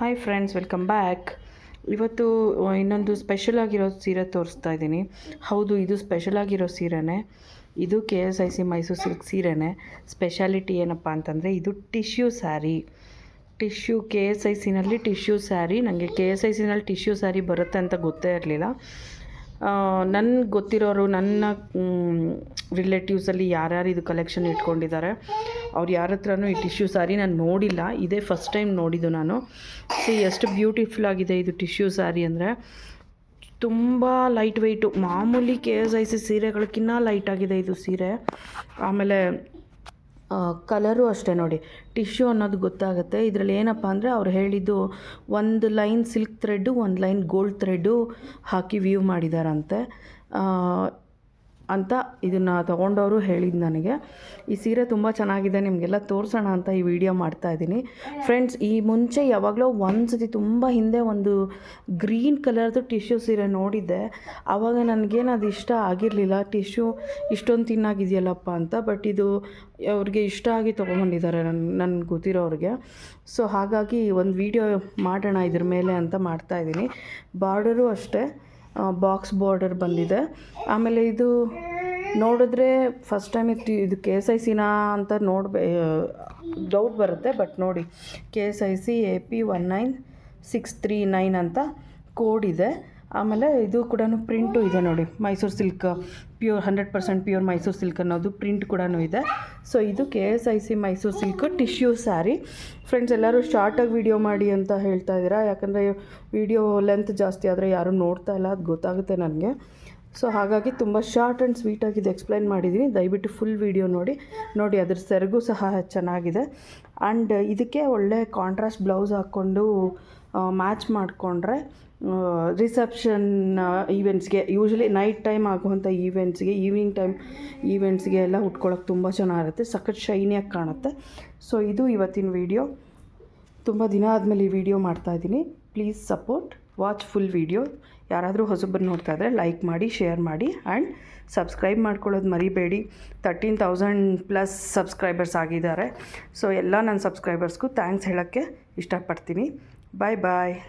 Hi friends welcome back ಇವತ್ತು ಇನ್ನೊಂದು special ಆಗಿರೋ ಸೀರೆ ತೋರಿಸ್ತಾ ಇದ್ದೀನಿ. ಹೌದು, ಇದು ಸ್ಪೆಷಲ್ ಆಗಿರೋ ಸೀರೆನೇ. ಇದು K S I C Mysuru silk ಸೀರೆನೇ. ಸ್ಪೆಷಾಲಿಟಿ ಏನಪ್ಪ ಅಂತಂದರೆ, ಇದು tissue sari tissue K S I ಸಿನಲ್ಲಿ tissue sari ನನಗೆ ಕೆ ಎಸ್ ಐ ಸಿನಲ್ಲಿ ಟಿಶ್ಯೂ ಸ್ಯಾರಿ ಬರುತ್ತೆ ಅಂತ ಗೊತ್ತೇ ಇರಲಿಲ್ಲ. ನನಗೆ ಗೊತ್ತಿರೋರು, ನನ್ನ ರಿಲೇಟಿವ್ಸಲ್ಲಿ ಯಾರ್ಯಾರು ಇದು ಕಲೆಕ್ಷನ್ ಇಟ್ಕೊಂಡಿದ್ದಾರೆ, ಅವ್ರು ಯಾರ ಹತ್ರನೂ ಈ ಟಿಶ್ಯೂ ಸ್ಯಾರಿ ನಾನು ನೋಡಿಲ್ಲ. ಇದೇ ಫಸ್ಟ್ ಟೈಮ್ ನೋಡಿದ್ದು ನಾನು. ಸೊ ಎಷ್ಟು ಬ್ಯೂಟಿಫುಲ್ ಆಗಿದೆ ಇದು ಟಿಶ್ಯೂ ಸ್ಯಾರಿ ಅಂದರೆ. ತುಂಬ ಲೈಟ್ ವೆಯ್ಟು ಮಾಮೂಲಿ ಕೆ ಎಸ್ ಐ ಸಿ ಸೀರೆಗಳಕ್ಕಿಂತ ಲೈಟ್ ಆಗಿದೆ ಇದು ಸೀರೆ. ಆಮೇಲೆ ಕಲರು ಅಷ್ಟೇ ನೋಡಿ. ಟಿಶ್ಯೂ ಅನ್ನೋದು ಗೊತ್ತಾಗುತ್ತೆ. ಇದರಲ್ಲಿ ಏನಪ್ಪ ಅಂದರೆ ಅವ್ರು ಹೇಳಿದ್ದು ಒಂದು ಲೈನ್ ಸಿಲ್ಕ್ ಥ್ರೆಡ್ಡು ಒಂದು ಲೈನ್ ಗೋಲ್ಡ್ ಥ್ರೆಡ್ಡು ಹಾಕಿ ವ್ಯೂ ಮಾಡಿದಾರಂತೆ. ಅಂತ ಇದನ್ನು ತೊಗೊಂಡವರು ಹೇಳಿದ್ದು ನನಗೆ. ಈ ಸೀರೆ ತುಂಬ ಚೆನ್ನಾಗಿದೆ, ನಿಮಗೆಲ್ಲ ತೋರಿಸೋಣ ಅಂತ ಈ ವಿಡಿಯೋ ಮಾಡ್ತಾ ಇದ್ದೀನಿ. ಫ್ರೆಂಡ್ಸ್ ಈ ಮುಂಚೆ ಯಾವಾಗಲೂ ಒಂದು ಸತಿ ತುಂಬ ಹಿಂದೆ ಒಂದು ಗ್ರೀನ್ ಕಲರ್ದು ಟಿಶ್ಯೂ ಸೀರೆ ನೋಡಿದ್ದೆ. ಆವಾಗ ನನಗೇನು ಅದು ಇಷ್ಟ ಆಗಿರಲಿಲ್ಲ. ಟಿಶ್ಯೂ ಇಷ್ಟೊಂದು ತಿನ್ನಾಗಿದೆಯಲ್ಲಪ್ಪ ಅಂತ, ಬಟ್ ಇದು ಅವ್ರಿಗೆ ಇಷ್ಟ ಆಗಿ ತೊಗೊಂಬಂದಿದ್ದಾರೆ ನನ್ನ ಗೊತ್ತಿರೋ ಗೊತ್ತಿರೋರಿಗೆ. ಸೊ ಹಾಗಾಗಿ ಒಂದು ವಿಡಿಯೋ ಮಾಡೋಣ ಇದ್ರ ಮೇಲೆ ಅಂತ ಮಾಡ್ತಾಯಿದ್ದೀನಿ ಬಾರ್ಡರು ಅಷ್ಟೇ. ಬಾಕ್ಸ್ ಬಾರ್ಡರ್ ಬಂದಿದೆ. ಆಮೇಲೆ ಇದು ನೋಡಿದ್ರೆ ಫಸ್ಟ್ ಟೈಮ್ ಇದು ಇದು ಕೆ ಎಸ್ ಐ ಸಿನಾ ಅಂತ ನೋಡ್ಬೇ ಡೌಟ್ ಬರುತ್ತೆ ಬಟ್ ನೋಡಿ. K S I C A P one nine six three nine ಅಂತ ಕೋಡ್ ಇದೆ. ಆಮೇಲೆ ಇದು ಕೂಡ ಪ್ರಿಂಟು ಇದೆ ನೋಡಿ. Mysuru silk pure hundred percent pure Mysuru silk ಅನ್ನೋದು ಪ್ರಿಂಟ್ ಕೂಡ ಇದೆ. ಸೊ ಇದು K S I C Mysuru silk tissue sari friends ಎಲ್ಲರೂ ಶಾರ್ಟಾಗಿ ವಿಡಿಯೋ ಮಾಡಿ ಅಂತ ಹೇಳ್ತಾ ಇದ್ದೀರಾ? ಯಾಕಂದರೆ ವಿಡಿಯೋ ಲೆಂತ್ ಜಾಸ್ತಿ ಆದರೆ ಯಾರೂ ನೋಡ್ತಾ ಇಲ್ಲ, ಅದು ಗೊತ್ತಾಗುತ್ತೆ ನನಗೆ. ಸೊ ಹಾಗಾಗಿ ತುಂಬ ಶಾರ್ಟ್ ಆ್ಯಂಡ್ ಸ್ವೀಟಾಗಿ ಇದು ಎಕ್ಸ್ಪ್ಲೈನ್ ಮಾಡಿದ್ದೀನಿ ದಯವಿಟ್ಟು ಫುಲ್ ವೀಡಿಯೋ ನೋಡಿ. ನೋಡಿ, ಅದ್ರ ಸೆರಗು ಸಹ ಚೆನ್ನಾಗಿದೆ. ಆ್ಯಂಡ್ ಇದಕ್ಕೆ ಒಳ್ಳೆ ಕಾಂಟ್ರಾಸ್ಟ್ ಬ್ಲೌಸ್ ಹಾಕ್ಕೊಂಡು ಮ್ಯಾಚ್ ಮಾಡಿಕೊಂಡ್ರೆ ರಿಸೆಪ್ಷನ್ ಈವೆಂಟ್ಸ್ಗೆ ಯೂಶ್ವಲಿ ನೈಟ್ ಟೈಮ್ ಆಗುವಂಥ ಈವೆಂಟ್ಸ್ಗೆ ಈವ್ನಿಂಗ್ ಟೈಮ್ ಈವೆಂಟ್ಸ್ಗೆ ಎಲ್ಲ ಉಟ್ಕೊಳ್ಳೋಕೆ ತುಂಬ ಚೆನ್ನಾಗಿರುತ್ತೆ. ಸಖತ್ ಶೈನಿಯಾಗಿ ಕಾಣುತ್ತೆ. ಸೊ ಇದು ಇವತ್ತಿನ ವಿಡಿಯೋ ತುಂಬ ದಿನ ಆದಮೇಲೆ ಈ ವಿಡಿಯೋ ಮಾಡ್ತಾಯಿದ್ದೀನಿ please support watch full video ಯಾರಾದರೂ ಹೊಸಬ್ರು ನೋಡ್ತಾ ಇದ್ದರೆ ಲೈಕ್ ಮಾಡಿ ಶೇರ್ ಮಾಡಿ ಆ್ಯಂಡ್ ಸಬ್ಸ್ಕ್ರೈಬ್ ಮಾಡ್ಕೊಳ್ಳೋದು ಮರಿಬೇಡಿ. ತರ್ಟೀನ್ ತೌಸಂಡ್ ಪ್ಲಸ್ ಸಬ್ಸ್ಕ್ರೈಬರ್ಸ್ ಆಗಿದ್ದಾರೆ. ಸೊ ಎಲ್ಲ ನನ್ನ ಸಬ್ಸ್ಕ್ರೈಬರ್ಸ್ಗೂ ಥ್ಯಾಂಕ್ಸ್ ಹೇಳೋಕ್ಕೆ ಇಷ್ಟಪಡ್ತೀನಿ. Bye-bye.